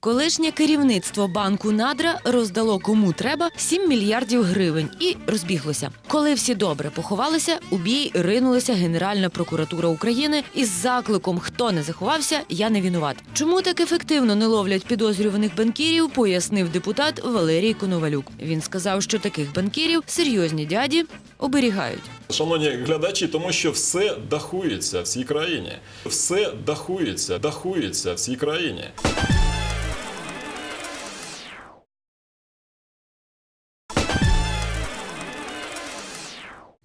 Колишнє керівництво банку Надра роздало кому треба 7 мільярдів гривень і розбіглося. Коли всі добре поховалися, у бій ринулася Генеральна прокуратура України із закликом Хто не заховався, я не винуват. Чому так ефективно не ловлять підозрюваних банкірів, пояснив депутат Валерій Коновалюк. Він сказав, що таких банкірів серйозні дяді оберігають. Шановні глядачі, тому що все дахується всій країні. Все дахується, дахується всій країні.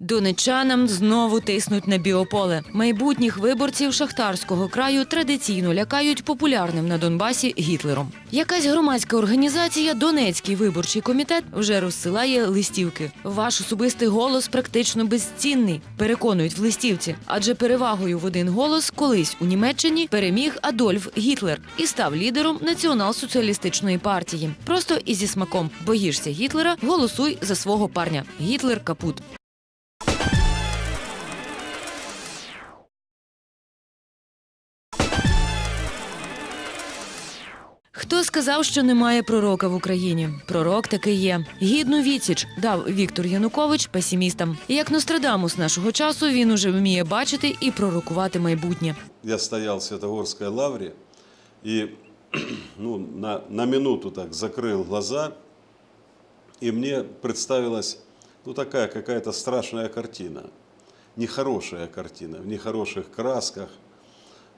Донечанам знову тиснуть на біополе. Майбутніх виборців шахтарського краю традиційно лякають популярним на Донбасі Гітлером. Якась громадська організація Донецький виборчий комітет вже розсилає листівки. Ваш особистий голос практично безцінний, переконують в листівці, адже перевагою в один голос колись у Німеччині переміг Адольф Гітлер і став лідером націонал-соціалістичної партії. Просто і зі смаком боїшся Гітлера, голосуй за свого парня. Гітлер капут. Хто сказав, що немає пророка в Україні? Пророк таки є. Гідну відсіч дав Віктор Янукович песімістам. Як Нострадамус нашого часу, він уже вміє бачити і пророкувати майбутнє. Я стоял в Святогорской лавре и ну, на, на минуту так закрыл глаза, и мне представилась ну, такая какая-то страшная картина. Нехорошая картина, в нехороших красках.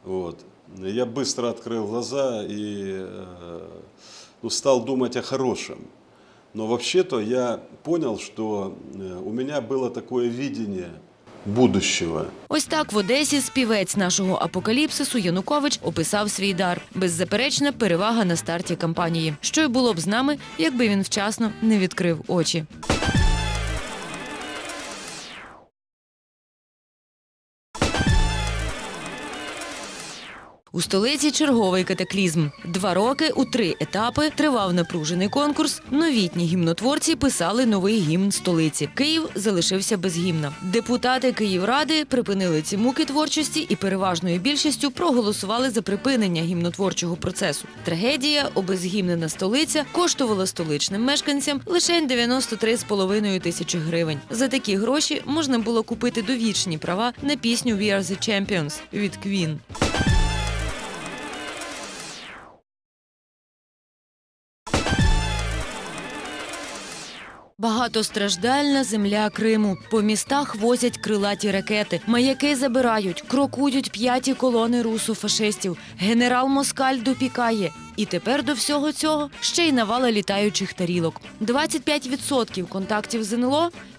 Вот Я быстро открыл глаза и э, ну, стал думать о хорошем. Но вообще-то я понял, что э, у меня было такое видение будущего. Ось так в Одесі співець нашого апокаліпсису Янукович описав свій дар. Беззаперечна перевага на старті кампанії. Що й було б з нами, якби він вчасно не відкрив очі. У столиці черговий катаклізм. Два роки у три етапи тривав напружений конкурс. Новітні гімнотворці писали новий гімн столиці. Київ залишився без гімна. Депутати Київради припинили ці муки творчості і переважною більшістю проголосували за припинення гімнотворчого процесу. Трагедія, обезгімнена столиця, коштувала столичним мешканцям лише 93,5 тисячі гривень. За такі гроші можна було купити довічні права на пісню «We are the champions» від Queen. Багатостраждальна земля Криму. По містах возять крилаті ракети. Маяки забирають, крокують п'яті колони русу фашистів. Генерал Москаль допікає. І тепер до всього цього ще й навала літаючих тарілок. 25% контактів з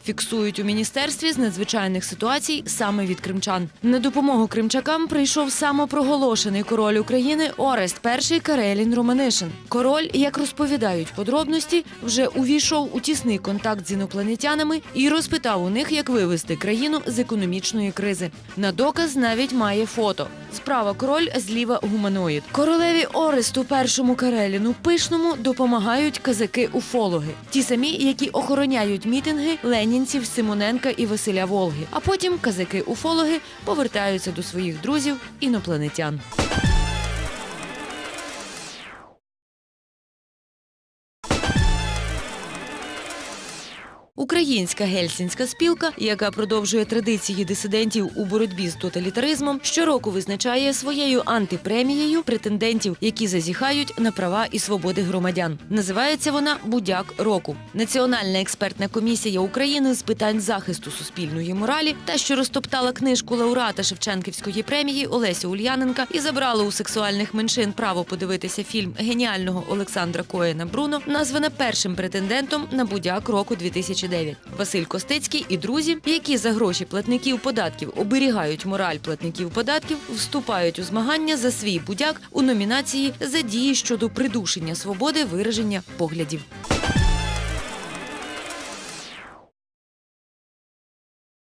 фіксують у міністерстві з надзвичайних ситуацій саме від кримчан. На допомогу кримчакам прийшов самопроголошений король України Орест І Карелін Романишин. Король, як розповідають подробності, вже увійшов у тісний контакт з інопланетянами і розпитав у них, як вивести країну з економічної кризи. На доказ навіть має фото. Справа король, зліва гуманоїд. Королеві Оресту першому Кареліну пишному допомагають казаки-уфологи, ті самі, які охороняють мітинги ленінців Симоненка і Василя Волги. А потім казаки-уфологи повертаються до своїх друзів інопланетян. Українська гельсінська спілка, яка продовжує традиції дисидентів у боротьбі з тоталітаризмом, щороку визначає своєю антипремією претендентів, які зазіхають на права і свободи громадян. Називається вона Будяк року. Національна експертна комісія України з питань захисту суспільної моралі, та що розтоптала книжку лауреата Шевченківської премії Олеся Ульяненка і забрала у сексуальних меншин право подивитися фільм геніального Олександра Коєна Бруно, названа першим претендентом на Будяк року 2009. Василь Костецький і друзі, які за гроші платників податків оберігають мораль платників податків, вступають у змагання за свій будяк у номінації за дії щодо придушення свободи вираження поглядів.